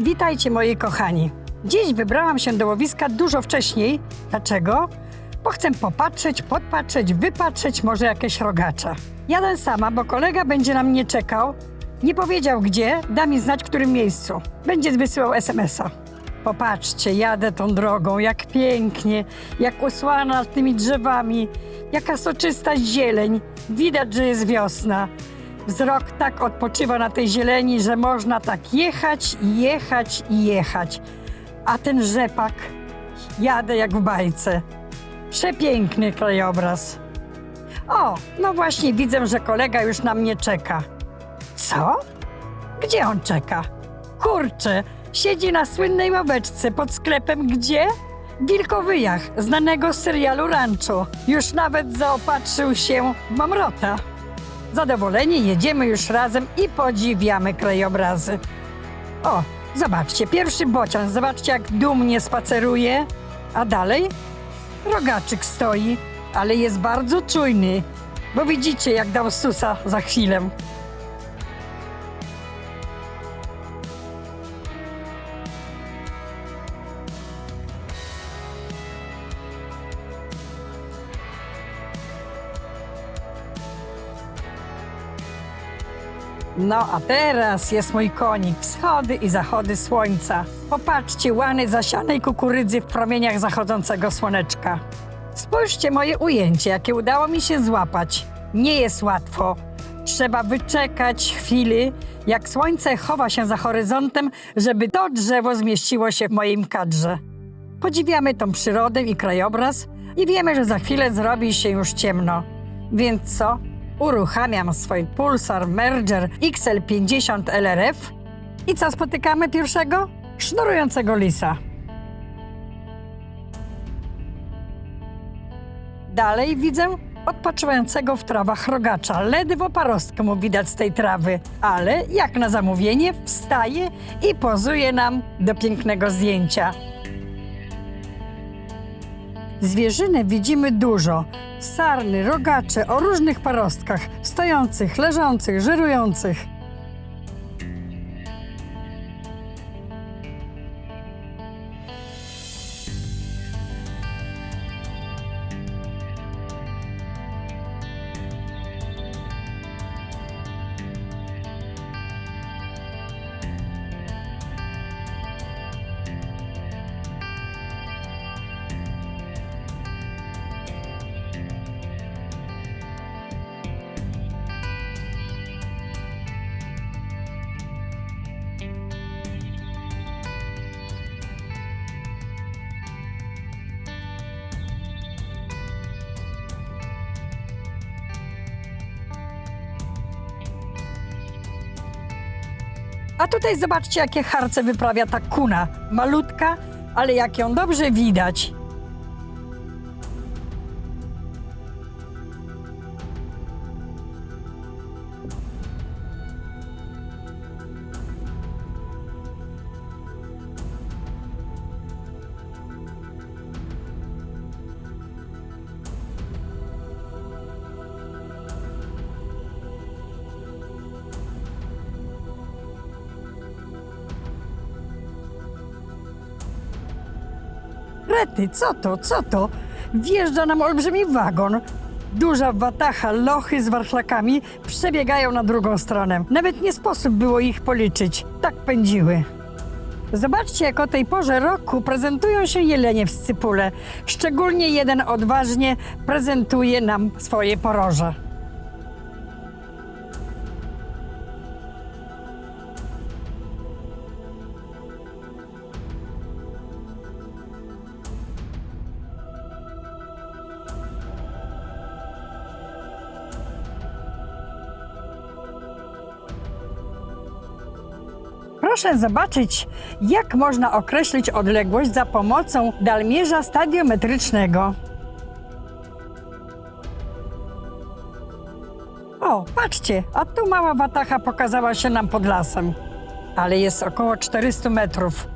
Witajcie moi kochani. Dziś wybrałam się do łowiska dużo wcześniej. Dlaczego? Bo chcę popatrzeć, podpatrzeć, wypatrzeć może jakieś rogacze. Jadę sama, bo kolega będzie na mnie czekał. Nie powiedział gdzie, da mi znać w którym miejscu. Będzie wysyłał SMS-a. Popatrzcie, jadę tą drogą, jak pięknie, jak usłana tymi drzewami, jaka soczysta zieleń. Widać, że jest wiosna. Wzrok tak odpoczywa na tej zieleni, że można tak jechać jechać i jechać. A ten rzepak, jadę jak w bajce. Przepiękny krajobraz. O, no właśnie widzę, że kolega już na mnie czeka. Co? Gdzie on czeka? Kurczę, siedzi na słynnej ławeczce pod sklepem gdzie? Wilkowyjach, znanego z serialu Rancho. Już nawet zaopatrzył się w mamrota. Zadowoleni jedziemy już razem i podziwiamy krajobrazy. O, zobaczcie, pierwszy bocian, zobaczcie jak dumnie spaceruje. A dalej? Rogaczyk stoi, ale jest bardzo czujny, bo widzicie jak dał susa za chwilę. No a teraz jest mój konik, wschody i zachody słońca. Popatrzcie, łany zasianej kukurydzy w promieniach zachodzącego słoneczka. Spójrzcie moje ujęcie, jakie udało mi się złapać. Nie jest łatwo. Trzeba wyczekać chwili, jak słońce chowa się za horyzontem, żeby to drzewo zmieściło się w moim kadrze. Podziwiamy tą przyrodę i krajobraz i wiemy, że za chwilę zrobi się już ciemno. Więc co? Uruchamiam swój Pulsar Merger XL50 LRF i co spotykamy pierwszego? Sznurującego lisa. Dalej widzę odpoczywającego w trawach rogacza. Ledwo parostkę mu widać z tej trawy, ale jak na zamówienie wstaje i pozuje nam do pięknego zdjęcia. Zwierzyny widzimy dużo. Sarny, rogacze o różnych parostkach, stojących, leżących, żerujących. A tutaj zobaczcie, jakie harce wyprawia ta kuna. Malutka, ale jak ją dobrze widać. Rety, co to, co to? Wjeżdża nam olbrzymi wagon. Duża watacha, lochy z warszlakami przebiegają na drugą stronę. Nawet nie sposób było ich policzyć. Tak pędziły. Zobaczcie, jak o tej porze roku prezentują się jelenie w scypule. Szczególnie jeden odważnie prezentuje nam swoje poroże. Proszę zobaczyć, jak można określić odległość za pomocą dalmierza stadiometrycznego. O, patrzcie, a tu mała watacha pokazała się nam pod lasem. Ale jest około 400 metrów.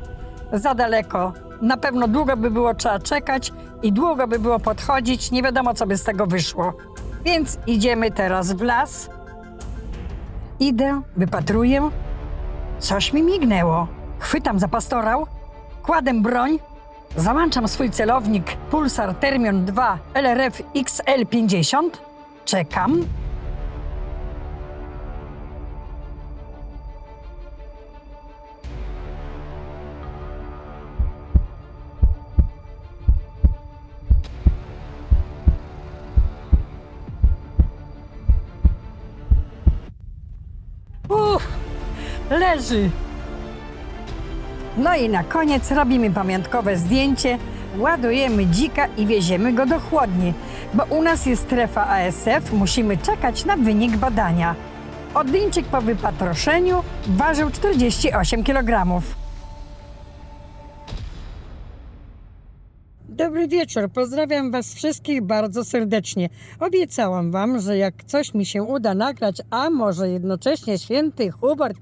Za daleko. Na pewno długo by było trzeba czekać i długo by było podchodzić. Nie wiadomo, co by z tego wyszło. Więc idziemy teraz w las. Idę, wypatruję. Coś mi mignęło. Chwytam za pastorał, kładę broń, załączam swój celownik Pulsar Termion 2 LRF XL50, czekam. Leży. No i na koniec robimy pamiątkowe zdjęcie, ładujemy dzika i wieziemy go do chłodni, bo u nas jest strefa ASF, musimy czekać na wynik badania. Odlińczyk po wypatroszeniu ważył 48 kg. Dobry wieczór, pozdrawiam Was wszystkich bardzo serdecznie. Obiecałam Wam, że jak coś mi się uda nagrać, a może jednocześnie święty Hubert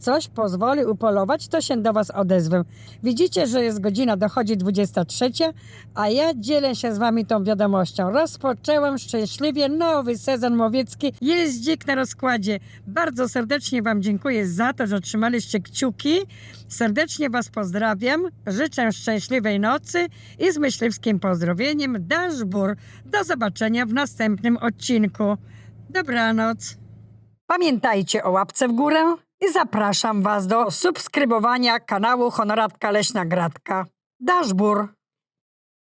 coś pozwoli upolować, to się do Was odezwę. Widzicie, że jest godzina, dochodzi 23, a ja dzielę się z Wami tą wiadomością. Rozpoczęłam szczęśliwie nowy sezon łowiecki. Jest dzik na rozkładzie. Bardzo serdecznie Wam dziękuję za to, że trzymaliście kciuki. Serdecznie Was pozdrawiam. Życzę szczęśliwej nocy i z myśliwskim pozdrowieniem Daszbur. Do zobaczenia w następnym odcinku. Dobranoc. Pamiętajcie o łapce w górę i zapraszam Was do subskrybowania kanału Honoratka Leśna Gratka. Daszbur.